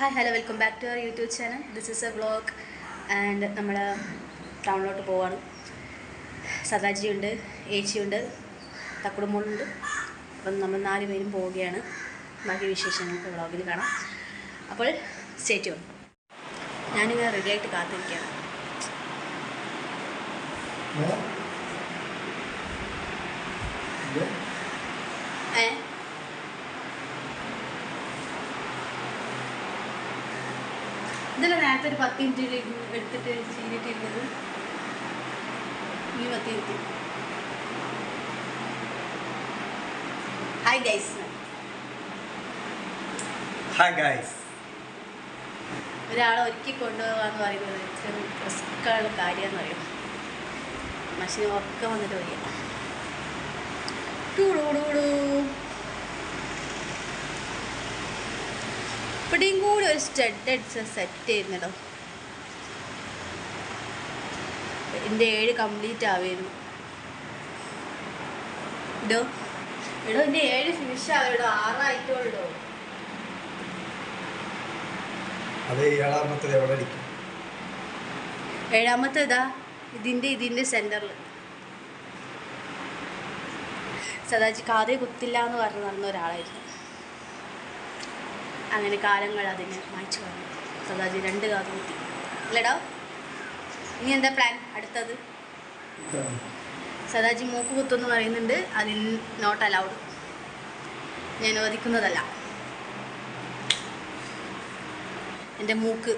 Hi hello welcome back to our YouTube channel this is a vlog and നമ്മൾ ടൗണിലോട്ട് പോവാണ്. സദാജിയുണ്ട് ഏച്ചിയുണ്ട് തക്കുടുമ്പോളുണ്ട് അപ്പം നമ്മൾ നാല് പേരും പോവുകയാണ്. ബാക്കി വിശേഷങ്ങൾ വ്ളോഗിൽ കാണാം. അപ്പോൾ സ്റ്റേറ്റ് വന്നു ഞാനിങ്ങനെ റെഡി ആയിട്ട് കാത്തിരിക്കുകയാണ്. ഇതല്ല നേരത്തെ ഒരു പത്ത് മിനിറ്റ് എടുത്തിട്ട് ചെയ്തിട്ടിരുന്നത് ഈ പത്ത് minute. Hi guys hi guys ഒരാളെ ഒരുക്കി കൊണ്ടുപോകാന്ന് പറയുന്നത് ഏറ്റവും റിസ്ക്കുള്ള കാര്യമെന്ന് പറയുന്നത് ഒക്കെ വന്നിട്ട് വയ്യ. ഇവിടെയും കൂടി ഒരു സ്റ്റഡ് അടിച്ച് സെറ്റ് ചെയ്യുന്നിടോ എന്റെ ഏഴ് കംപ്ലീറ്റ് ആവുമായിരുന്നു ഇടോ എടോ എന്റെ ഏഴ് ഫിനിഷ് ആവുമല്ലോ ആറായിട്ടുള്ളൂ അത് ഏഴാമത്തത് എവിടെ അടിക്കും ഏഴാമത്തെ ഇതാ ഇതിന്റെ ഇതിന്റെ സെന്ററിൽ സദാജി കാതേ കുത്തില്ല എന്ന് പറഞ്ഞു നടന്ന ഒരാളായിരുന്നു. അങ്ങനെ കാലങ്ങൾ അതിന് മായ്ച്ചു വന്നു സദാജി രണ്ട് കാത് കുത്തി. അല്ലേടോ ഇനി എന്താ പ്ലാൻ അടുത്തത്? സദാജി മൂക്ക് കുത്തെന്ന് പറയുന്നുണ്ട്. അതിൻ നോട്ട് അലൗഡ് ഞാൻ അനുവദിക്കുന്നതല്ല എന്റെ മൂക്ക്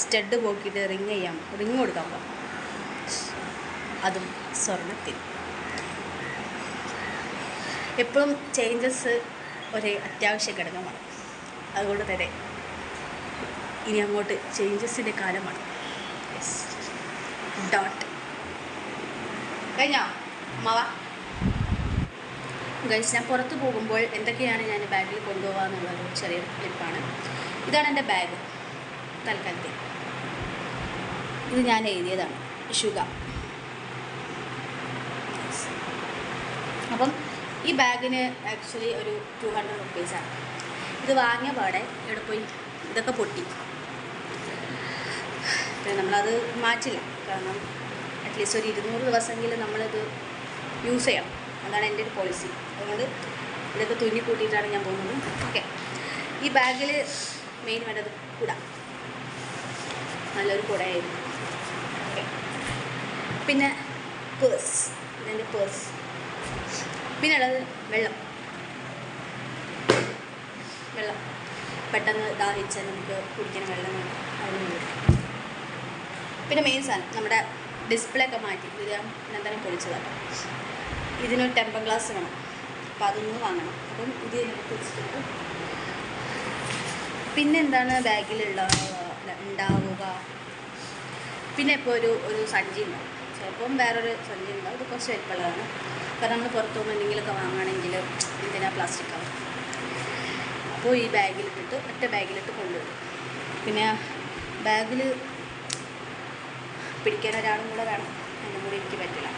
സ്റ്റഡ് പോക്കിയിട്ട് റിങ് ചെയ്യാം. റിങ് കൊടുക്കാൻ പോകാം അതും സ്വർണത്തിൽ. എപ്പോഴും ചേഞ്ചസ് ഒരു അത്യാവശ്യ ഘടകമാണ്. അതുകൊണ്ട് തന്നെ ഇനി അങ്ങോട്ട് ചേഞ്ചസിന്റെ കാലമാണ്. ഡോട്ട് കഴിഞ്ഞോ? അമ്മാവ ഗൈസ് ഞാൻ പുറത്ത് പോകുമ്പോൾ എന്തൊക്കെയാണ് ഞാൻ ബാഗിൽ കൊണ്ടുപോകുക എന്നുള്ളൊരു ചെറിയ ക്ലിപ്പാണ്. ഇതാണ് എന്റെ ബാഗ്. തൽക്കാലത്തിൽ ഇത് ഞാൻ എഴുതിയതാണ്. ഷുഗ. അപ്പം ഈ ബാഗിന് ആക്ച്വലി ഒരു ടു ഹൺഡ്രഡ് റുപ്പീസാണ് ഇത് വാങ്ങിയ പാടെ ഇവിടെ പോയി? ഇതൊക്കെ പൊട്ടി. പിന്നെ നമ്മളത് മാറ്റില്ല. കാരണം അറ്റ്ലീസ്റ്റ് ഒരു ഇരുന്നൂറ് ദിവസമെങ്കിലും നമ്മളിത് യൂസ് ചെയ്യണം. അതാണ് എന്റെ ഒരു പോളിസി അതുകൊണ്ട് ഇതൊക്കെ തുന്നി കൂട്ടിയിട്ടാണ് ഞാൻ പോകുന്നത്. ഓക്കെ ഈ ബാഗിൽ മെയിൻ വേണ്ടത് കുട. നല്ലൊരു കുടയായിരുന്നു. ഓക്കെ പിന്നെ പേഴ്സ് ഇതെന്റെ പേഴ്സ് പിന്നെ ഉള്ളത് വെള്ളം. വെള്ളം. പെട്ടെന്ന് ദാഹിച്ചാൽ നമുക്ക് കുടിക്കുന്ന വെള്ളം പിന്നെ മെയിൻ സാധനം നമ്മുടെ ഡിസ്പ്ലേ ഒക്കെ മാറ്റി. ഇത് ഞാൻ എന്താണ് പൊളിച്ചതാണ് ഇതിനൊരു ടെമ്പർ ഗ്ലാസ് വേണം. അപ്പോൾ അതൊന്ന് വാങ്ങണം. അപ്പം ഇത് നമുക്ക് പിന്നെ എന്താണ് ബാഗിലുള്ള ഉണ്ടാവുക? പിന്നെ ഇപ്പോൾ ഒരു ഒരു സഞ്ചി ഉണ്ടാവും ചിലപ്പം വേറൊരു സഞ്ചി ഉണ്ടാവും ഇത് കുറച്ച് വലിപ്പമുള്ളതാണ്. കാരണം നമ്മൾ പുറത്തു പോകുമ്പോൾ എന്തെങ്കിലുമൊക്കെ വാങ്ങുകയാണെങ്കിൽ എന്തിനാ പ്ലാസ്റ്റിക് കവർ അപ്പോൾ ഈ ബാഗിലിട്ടിട്ട് ഒറ്റ ബാഗിലിട്ട് കൊണ്ടുവരും. പിന്നെ ബാഗിൽ പിടിക്കാൻ ഒരാളും കൂടെ വേണം. എന്റെ കൂടി എനിക്ക് പറ്റില്ല.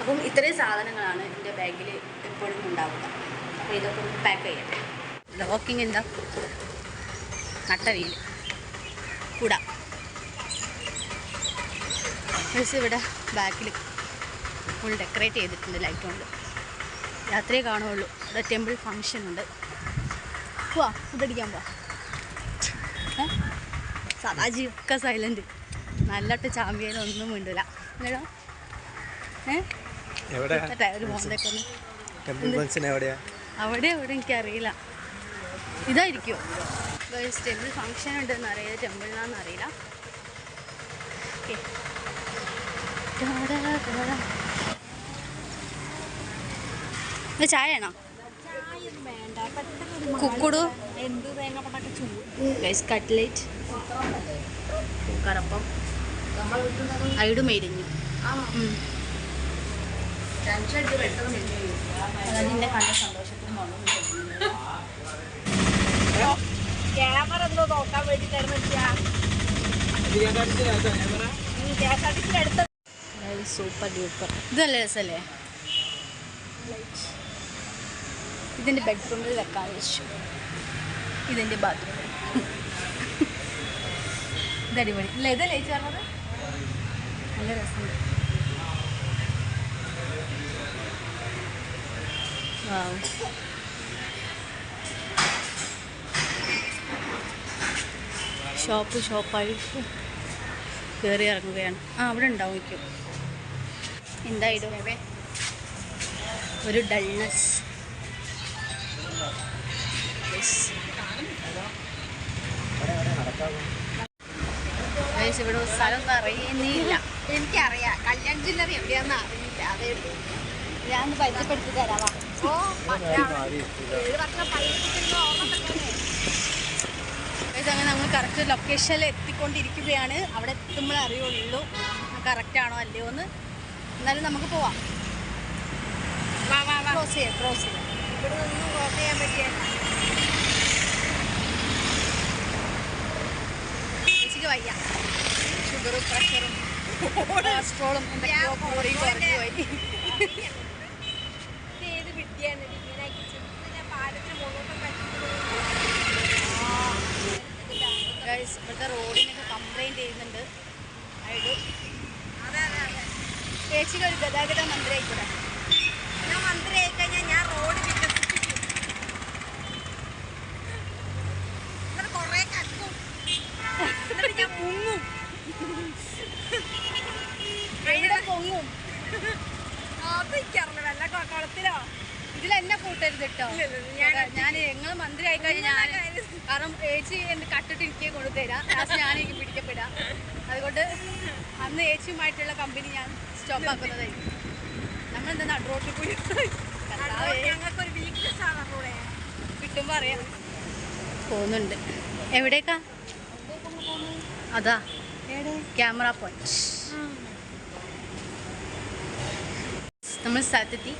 അപ്പം ഇത്രയും സാധനങ്ങളാണ് എന്റെ ബാഗിൽ എപ്പോഴും ഉണ്ടാവുക. അപ്പോൾ ഇതൊക്കെ ഒന്ന് പാക്ക് ചെയ്യട്ടെ. ലോക്കിങ് എന്താ? നട്ടവീൽ കൂടാ. ഇവിടെ ബാക്കിൽ ഫുൾ ഡെക്കറേറ്റ് ചെയ്തിട്ടുണ്ട് ലൈറ്റ് കൊണ്ട്. രാത്രിയെ കാണുള്ളൂ ഇവിടെ ടെമ്പിൾ ഫങ്ഷൻ ഉണ്ട്. പോവാ ഫുഡടിക്കാൻ പോവാ സദാജി ഒക്കെ സൈലന്റ് നല്ലിട്ട് ചാമ്പ്യനൊന്നും മിണ്ടില്ല എന്നോ അവിടെ എവിടെ എനിക്കറിയില്ല. ഇതായിരിക്കുമോ ഗേൾസ് ടെമ്പിൾ ഫങ്ഷൻ ഉണ്ടെന്ന് അറിയില്ല ടെമ്പിളിനാന്ന് അറിയില്ല. ഓക്കെ. ഇത് ചായയാണോ? കുക്കുടു. Guys cutlet കറപ്പം. അയിടും അതിന്റെ കണ്ട സന്തോഷത്തിൽ ക്യാമറ എന്തോ നോക്കാൻ സൂപ്പർ ഡ്യൂപ്പർ ഇത് നല്ല രസമല്ലേ ഇതിന്റെ ബെഡ്റൂമിൽ വെക്കാൻ വെച്ചു. ഇതിന്റെ ബാത്റൂമിൽ ഇത് അടിപൊളി. ഇല്ല ഇതല്ലേ ചേച്ചി പറഞ്ഞത്? നല്ല രസമുണ്ട്. ഷോപ്പ് ഷോപ്പായിട്ട് കയറി ഇറങ്ങുകയാണ്. ആ അവിടെ ഉണ്ടാവും മിക്കും എന്തായിടും ഒരു ഡൾനെസ് ഇവിടെ സ്ഥലം അറിയുന്നില്ല. എനിക്കറിയാം. കല്യാൺ ജില്ലറി എവിടെയാന്ന് അറിയില്ല അതേ ഞാൻ പരിചയപ്പെടുത്തി തരാവാ ഓ അങ്ങനെ നമ്മൾ കറക്റ്റ് ലൊക്കേഷനിൽ എത്തിക്കൊണ്ടിരിക്കുകയാണ്. അവിടെ എത്തുമ്പോൾ അറിയുള്ളൂ. കറക്റ്റ് ആണോ അല്ലയോ എന്ന്. എന്നാലും നമുക്ക് പോവാം. ക്രോസ് ചെയ്യാം ക്രോസ് ചെയ്യാം. ഇവിടെ നിന്ന് ക്രോസ് ചെയ്യാൻ പറ്റിയ? ചേച്ചിക്ക് വയ്യ ഷുഗറും പ്രഷറും കൊളസ്ട്രോളും എന്തൊക്കെയോ കൂടി കുറഞ്ഞു പോയി. ഏത് വിദ്യയാണ്. ഇങ്ങനെ ചെന്ന് ഞാൻ പാലത്തിന് മുകളിലോട്ട് ഗൈസ് ഇവിടുത്തെ റോഡിനൊക്കെ കംപ്ലൈന്റ് ചെയ്യുന്നുണ്ട്. അതായത് അതെ അതെ അതെ. ചേച്ചിക്ക് ഒരു ഗതാഗത മന്ത്രി ആയിക്കൂടെ ഞാൻ മന്ത്രിയായി കഴിഞ്ഞാൽ ഞാൻ റോഡ് വികസിപ്പിക്കും എന്നിട്ട് കുറേ കക്കും എന്നിട്ട് ഞാൻ മുങ്ങും എവിടെ പൊങ്ങും അത് എനിക്കറിഞ്ഞ വെള്ള കുളത്തിലോ? ഇതിൽ എന്നെ കൂട്ടരുത് കേട്ടോ. ഞാൻ- നിങ്ങൾ മന്ത്രി ആയി കഴിഞ്ഞാൽ ഞാൻ കാരണം ഏച്ചി എന്ത് കട്ടിട്ട് എനിക്ക് കൊണ്ടുതരാം. ലാസ്റ്റ് ഞാൻ എനിക്ക് പിടിക്കപ്പെടാം. അതുകൊണ്ട് അന്ന് ഏച്ചിയുമായിട്ടുള്ള കമ്പനി ഞാൻ സ്റ്റോപ്പ് ആക്കുന്നതായിരിക്കും. നമ്മളെന്താ നടുറോട്ടിൽ പോയി കർത്താവേ, ഞങ്ങൾക്കൊരു വീക്ക്നെസ് ആണ് റോഡേ കിട്ടുമ്പോ അറിയാം പോകുന്നുണ്ട്. എവിടേക്കാ? അതാ. ക്യാമറ പോയിന്റ് നമ്മൾ സ്ഥലത്തെത്തി.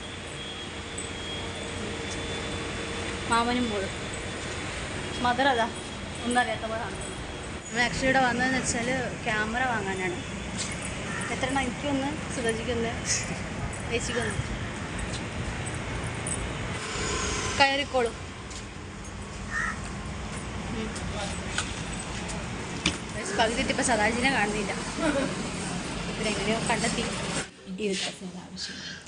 മാമനും മോളും. മദർ അതാ. ഒന്നറിയാത്ത അറിയാത്ത പോലാണ് നമ്മൾ ആക്ച്വലി ഇവിടെ വന്നതെന്ന് വെച്ചാൽ ക്യാമറ വാങ്ങാനാണ്. എത്ര എണ്ണം എനിക്കൊന്ന് സുരജിക്കൊന്ന് ചേച്ചിക്കൊന്ന് കയറിക്കോളൂ. ഉം. ഗൈസ്, പകുതി എത്തിയപ്പോൾ സദാജിനെ കാണുന്നില്ല. ഇവരെങ്ങനെയോ കണ്ടെത്തി. ഇരുപത്തി ഒരു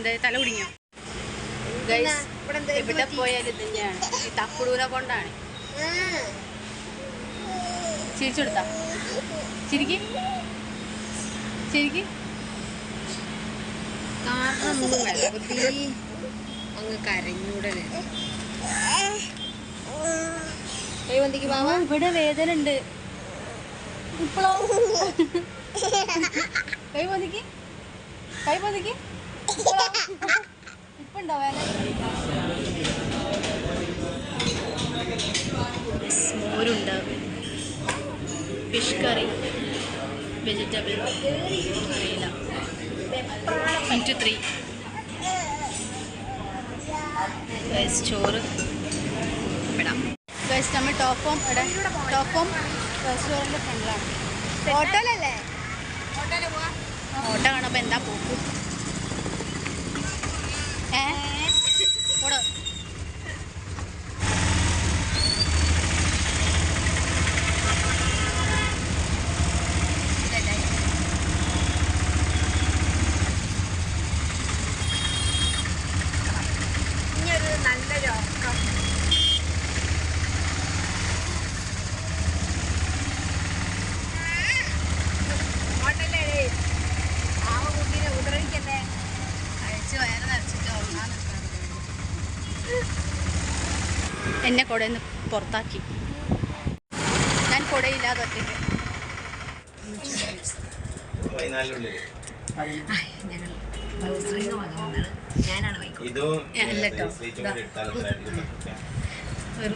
എന്താ തല ഗൈസ് ഇത് എവിടെ? പോയാലും തന്നെയാണ്. ഈ തക്കുടൂനെ കൊണ്ടാണ്. ചിരിച്ചെടുത്ത ചിരിക്ക്. ചിരിക്ക്. അങ്ങ് കരഞ്ഞൂടനെ ഇവിടെ വേദന ഉണ്ട്. ഇപ്പോഴോ കൈ പൊതിക്ക് കൈ പൊതിക്ക് ഇപ്പൊ ഉണ്ടോ വേദന? മോരുണ്ട്. ഫിഷ് കറി വെജിറ്റബിൾ അറിയില്ല. Into three. ചോറ് ഇടാം. ഗൈസ് നമ്മൾ ടോപ്പോം ഇവിടെ ടോപ്പോം റെസ്റ്റോറന്റ് ഫ്രണ്ടിലാണ്. ഹോട്ടലല്ലേ? ഹോട്ടൽ കാണുമ്പോൾ എന്താ പോക്ക്? എന്നെ കുടയിൽ നിന്ന് പുറത്താക്കി. ഞാൻ കുടയില്ലാതെ ഒറ്റയ്ക്ക് ഞാനാണ്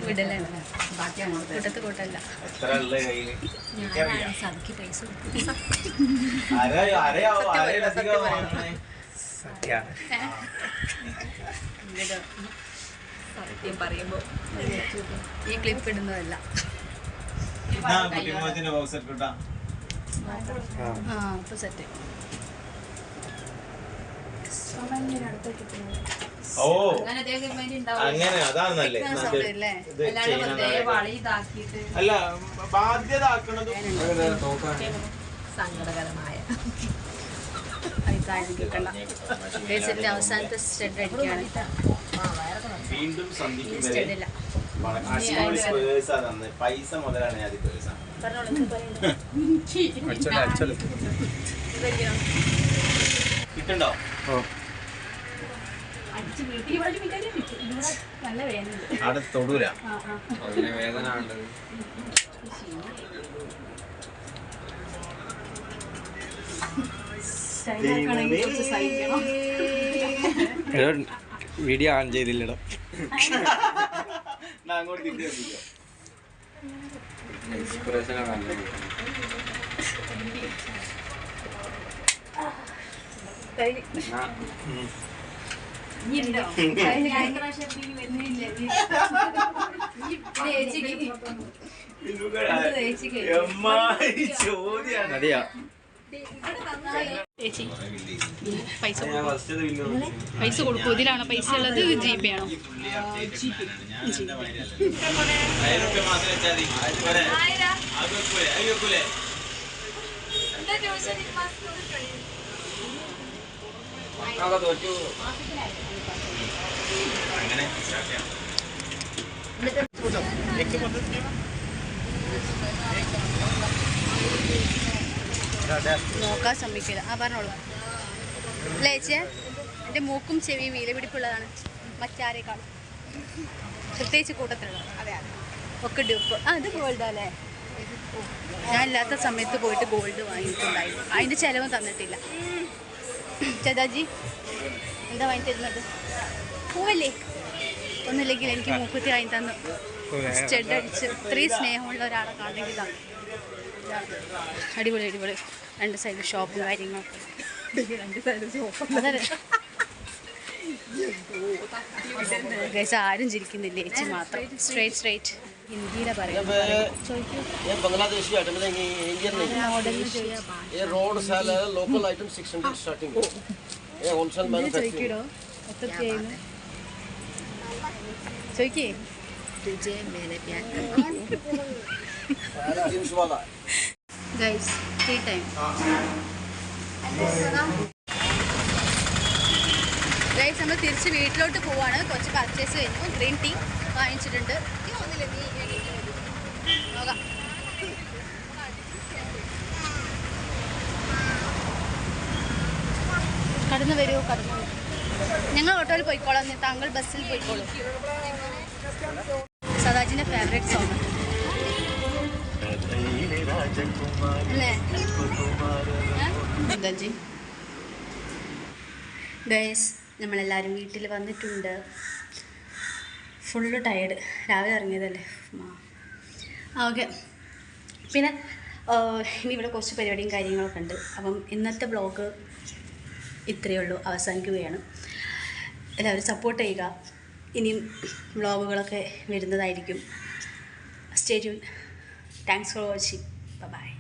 വിടലാണ് കൂട്ടത്ത് കൂട്ടല്ല. കയ്യിൽ? ഞാനാണ് സതിക്ക് പൈസ കൊടുക്കുന്നത് സത്യാണ് സത്യം പറയുമ്പോൾ ഈ ക്ലിപ്പ് ഇടുന്നതല്ല. ഓ അങ്ങനെ അതേമാതിരി ഉണ്ടാവും അങ്ങനെ അതാണ് നല്ലേ അല്ലേ ബാധ്യത ആക്കണത് സങ്കടകരമായ കിട്ടണ്ട അവസാനത്തെ സ്റ്റഡ് അടിക്കുകയാണ് വീണ്ടും സ്റ്റഡില്ല പൈസ മുതലാണ് ഞാൻ കിട്ടുണ്ടോ? ഓ. അടിച്ച് വീട്ടിൽ ഇവിടെ മിക്കാരി ഇവിടെ നല്ല വേദനയുണ്ട് അവിടെ തൊടൂല ആ ആ അതിന് വേദന ഉണ്ടത് സ്റ്റൈലാക്കണമെങ്കിൽ കുറച്ച് സഹിക്കണം എടോ വീഡിയോ ഓൺ ചെയ്തില്ലടോ. ഞാൻ ഏച്ചി പൈസ പൈസ കൊടുക്കും. ഇതിലാണോ പൈസ ഉള്ളത്. ജി പേ ആണോ അങ്ങനെ. നോക്കാൻ ശ്രമിക്കില്ല ആ പറഞ്ഞോളൂ. അല്ലേ ചേച്ചിയെ? എന്റെ മൂക്കും ചെവിയും വീലപിടിപ്പുള്ളതാണ്. മറ്റാരേക്കാൾ പ്രത്യേകിച്ച് കൂട്ടത്തിലുള്ളത് അതെ ഒക്കെ ഡ്യൂപ്പ്. ആ ഇത് ഗോൾഡാ അല്ലേ ഞാൻ ഇല്ലാത്ത സമയത്ത് പോയിട്ട് ഗോൾഡ് വാങ്ങിയിട്ടുണ്ടായിരുന്നു. അതിന്റെ ചിലവും തന്നിട്ടില്ല. ചേതാജി എന്താ വാങ്ങി തരുന്നത് പോവല്ലേ? ഒന്നില്ലെങ്കിൽ എനിക്ക് മൂക്കുത്തി വാങ്ങി തന്നു സ്റ്റെഡ് അടിച്ച് ഇത്രയും സ്നേഹമുള്ള ഒരാളെ കാണണമെങ്കിൽ. അടിപൊളി അടിപൊളി രണ്ട് സൈഡ് ഷോപ്പും കാര്യങ്ങളൊക്കെ രണ്ട് സൈഡ് ഷോപ്പ് അതെ ഗൈസ് ആരും ചിരിക്കുന്നില്ല ചേച്ചി മാത്രം സ്ട്രേറ്റ് സ്ട്രേറ്റ് ഹിന്ദിയിലെ പറയും ചോദിക്കൂ ये बांग्लादेशी आइटम है ये इंडियन नहीं മോഡലിന് ചോദിക്കാം ये रोड सेल है ഗൈസ് ടീ ടൈം ഗൈസ് നമ്മൾ തിരിച്ച് വീട്ടിലോട്ട് പോവാണ്. കുറച്ച് പർച്ചേസ് കഴിഞ്ഞു ഗ്രീൻ ടീ വാങ്ങിച്ചിട്ടുണ്ട്. ഒന്നില്ല നീ? നോക്കാം. കടന്നു വരുമോ കടന്നു ഞങ്ങൾ ഓട്ടോയിൽ പോയിക്കോളാം. താങ്കൾ ബസ്സിൽ പോയിക്കോളൂ. സദാജിന്റെ ഫേവറേറ്റ് സോങ്ങാണ് ഗൈസ് നമ്മളെല്ലാവരും വീട്ടിൽ വന്നിട്ടുണ്ട്. ഫുള്ള് ടയേർഡ് രാവിലെ ഇറങ്ങിയതല്ലേ? ഓക്കെ. പിന്നെ ഇനി ഇവിടെ കുറച്ച് പരിപാടിയും കാര്യങ്ങളൊക്കെ ഉണ്ട്. അപ്പം ഇന്നത്തെ ബ്ലോഗ് ഇത്രയേ ഉള്ളൂ. അവസാനിക്കുകയാണ്. എല്ലാവരും സപ്പോർട്ട് ചെയ്യുക. ഇനിയും ബ്ലോഗുകളൊക്കെ വരുന്നതായിരിക്കും. Stay tune thanks for watching Bye-bye.